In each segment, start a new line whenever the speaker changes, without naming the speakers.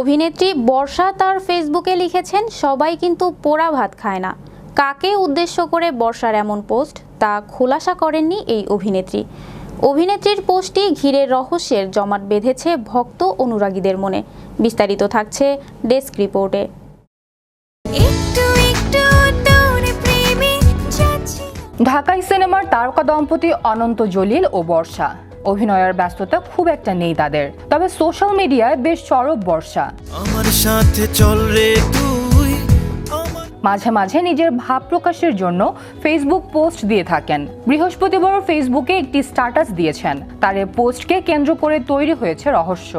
অভিনেত্রী বর্ষা তার ফেসবুকে লিখেছেন সবাই কিন্তু পোড়া ভাত খায় না। কাকে উদ্দেশ্য করে বর্ষার এমন পোস্ট? তা খোলাসা করেননি এই অভিনেত্রী। অভিনেত্রীর পোস্টটি ঘিরে রহস্যের জমাট বেঁধেছে ভক্ত অনুরাগীদের মনে। বিস্তারিত থাকছে ডেস্ক রিপোর্টে।
ঢাকাই সিনেমার তারকা দম্পতি অনন্ত জলিল ও বর্ষা। অভিনয়ের ব্যস্ততা খুব একটা নেই তাদের। তবে সোশ্যাল মিডিয়ায় বেশ চরব বর্ষা।
আমার সাথে চল রে তুই
মাঝে মাঝে নিজের ভাব প্রকাশের জন্য ফেসবুক পোস্ট দিয়ে থাকেন। বৃহস্পতিবার ফেসবুকে একটি স্ট্যাটাস দিয়েছেন। তার এই পোস্টকে কেন্দ্র করে তৈরি হয়েছে রহস্য।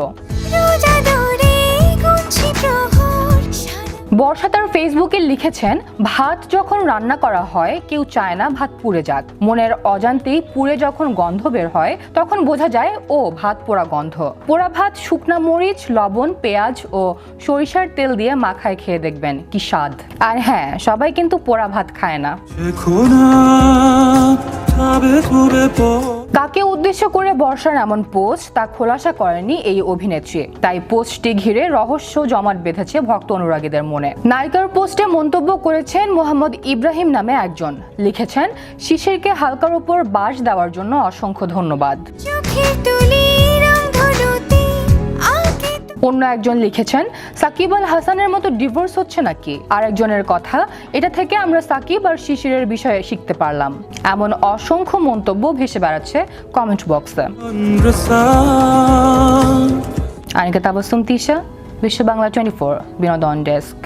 বর্ষা তার ফেসবুকে লিখেছেন, ভাত যখন রান্না করা হয়, কেউ চায় না ভাত পুড়ে যাক। মনের অজান্তেই পুড়ে যখন গন্ধ বের হয়, তখন বোঝা যায়, ও, ভাত পোড়া গন্ধ। পোড়া ভাত, শুকনা মরিচ, লবণ, পেঁয়াজ ও সরিষার তেল দিয়ে মাখায় খেয়ে দেখবেন, কি স্বাদ। আর হ্যাঁ সবাই কিন্তু পোড়া ভাত খায় না। কাকে উদ্দেশ্য করে বর্ষার এমন পোস্ট? তা খোলাসা করেনি এই অভিনেত্রী। তাই পোস্টটি ঘিরে রহস্য জমাট বেঁধেছে ভক্ত অনুরাগীদের মনে। নায়িকার পোস্টে মন্তব্য করেছেন মোহাম্মদ ইব্রাহিম নামে একজন। লিখেছেন শিশিরকে হালকার উপর বাস দেওয়ার জন্য অসংখ্য ধন্যবাদ। অন্য একজন লিখেছেন, সাকিব আল হাসানের মতো ডিভোর্স হচ্ছে নাকি? আরেকজনের কথা, এটা থেকে আমরা সাকিব আর শিশিরের বিষয়ে শিখতে পারলাম। এমন অসংখ্য মন্তব্য ভেসে বেড়াচ্ছে কমেন্ট বক্সে আনিকা তাবাসুম তিশা, বিশ্ব বাংলা টোয়েন্টি ফোর বিনোদন ডেস্ক।